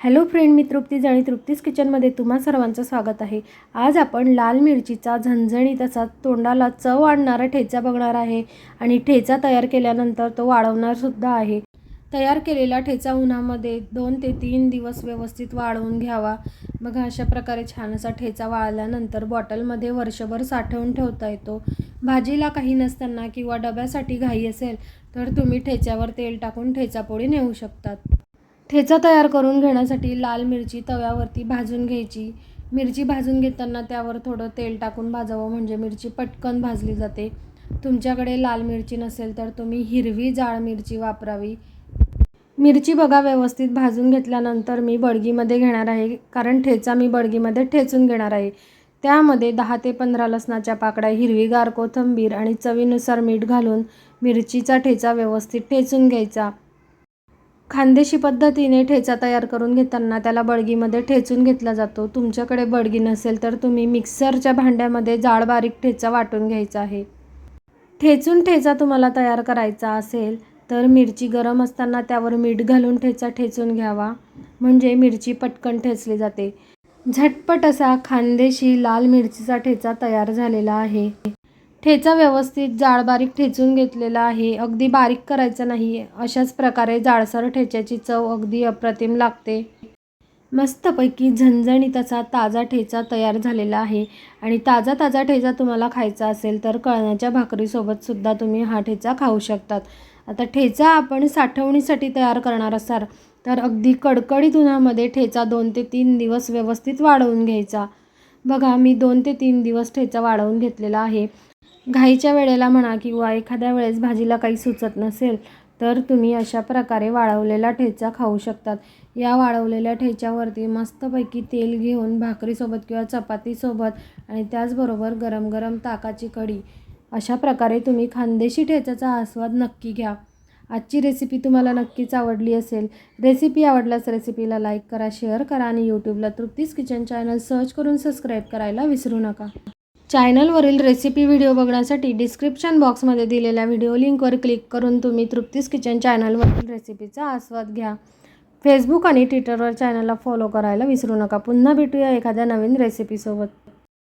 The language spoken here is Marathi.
हॅलो फ्रेंड मी तृप्तीज आणि तृप्तीस किचनमध्ये तुम्हा सर्वांचं स्वागत आहे. आज आपण लाल मिरचीचा झणझणीत असा तोंडाला चव आणणारा ठेचा बघणार आहे आणि ठेचा तयार केल्यानंतर तो वाळवणारसुद्धा आहे. तयार केलेला ठेचा उन्हामध्ये दोन ते तीन दिवस व्यवस्थित वाळवून घ्यावा. बघा अशा प्रकारे छान असा ठेचा वाळल्यानंतर बॉटलमध्ये वर्षभर साठवून ठेवता येतो. भाजीला काही नसताना किंवा डब्यासाठी घाई असेल तर तुम्ही ठेच्यावर तेल टाकून ठेचापोळी नेऊ शकतात. ठेचा तयार करून घेण्यासाठी लाल मिरची तव्यावरती भाजून घ्यायची. मिरची भाजून घेताना त्यावर थोडं तेल टाकून भाजावं म्हणजे मिरची पटकन भाजली जाते. तुमच्याकडे लाल मिरची नसेल तर तुम्ही हिरवी जाळ मिरची वापरावी. मिरची बघा व्यवस्थित भाजून घेतल्यानंतर मी बडगीमध्ये घेणार आहे कारण ठेचा मी बडगीमध्ये ठेचून घेणार आहे. त्यामध्ये दहा ते पंधरा लसणाच्या पाकळ्या हिरवीगार कोथिंबीर आणि चवीनुसार मीठ घालून मिरचीचा ठेचा व्यवस्थित ठेचून घ्यायचा. खानदेशी पद्धतीने ठेचा तयार करून घेताना त्याला बडगीमध्ये ठेचून घेतला जातो. तुमच्याकडे बडगी नसेल तर तुम्ही मिक्सरच्या भांड्यामध्ये जाड बारीक ठेचा वाटून घ्यायचा आहे. ठेचून ठेचा तुम्हाला तयार करायचा असेल तर मिरची गरम असताना त्यावर मीठ घालून ठेचा ठेचून घ्यावा. म्हणजे मिरची पटकन ठेचली जाते. झटपट असा खानदेशी लाल मिरचीचा ठेचा तयार झालेला आहे. ठेचा व्यवस्थित जाळ बारीक ठेचून घेतलेला आहे. अगदी बारीक करायचं नाही. अशाच प्रकारे जाळसर ठेच्याची चव अगदी अप्रतिम लागते. मस्तपैकी झणझणीत असा ताजा ठेचा तयार झालेला आहे. आणि ताजा ताजा ठेचा तुम्हाला खायचा असेल तर कळण्याच्या भाकरीसोबतसुद्धा तुम्ही हा ठेचा खाऊ शकतात. आता ठेचा आपण साठवणीसाठी तयार करणार असाल तर अगदी कडकडीत उन्हामध्ये ठेचा दोन ते तीन दिवस व्यवस्थित वाढवून घ्यायचा. बघा मी दोन ते तीन दिवस ठेचा वाढवून घेतलेला आहे. घाईच्या वेळेला म्हणा किंवा एखाद्या वेळेस भाजीला काही सुचत नसेल तर तुम्ही अशा प्रकारे वाळवलेला ठेचा खाऊ शकतात. या वाळवलेल्या ठेच्यावरती मस्तपैकी तेल घेऊन भाकरीसोबत किंवा चपातीसोबत आणि त्याचबरोबर गरम गरम ताकाची कढी अशा प्रकारे तुम्ही खानदेशी ठेच्याचा आस्वाद नक्की घ्या. आजची रेसिपी तुम्हाला नक्कीच आवडली असेल. रेसिपी आवडल्यास रेसिपीला लाईक करा शेअर करा आणि यूट्यूबला तृप्तीस किचन चॅनल सर्च करून सबस्क्राईब करायला विसरू नका. चॅनलवरील रेसिपी व्हिडिओ बघण्यासाठी डिस्क्रिप्शन बॉक्समध्ये दिलेल्या व्हिडिओ लिंकवर क्लिक करून तुम्ही तृप्तीस किचन चॅनलवरील रेसिपीचा आस्वाद घ्या. फेसबुक आणि ट्विटरवर चॅनलला फॉलो करायला विसरू नका. पुन्हा भेटूया एखाद्या नवीन रेसिपीसोबत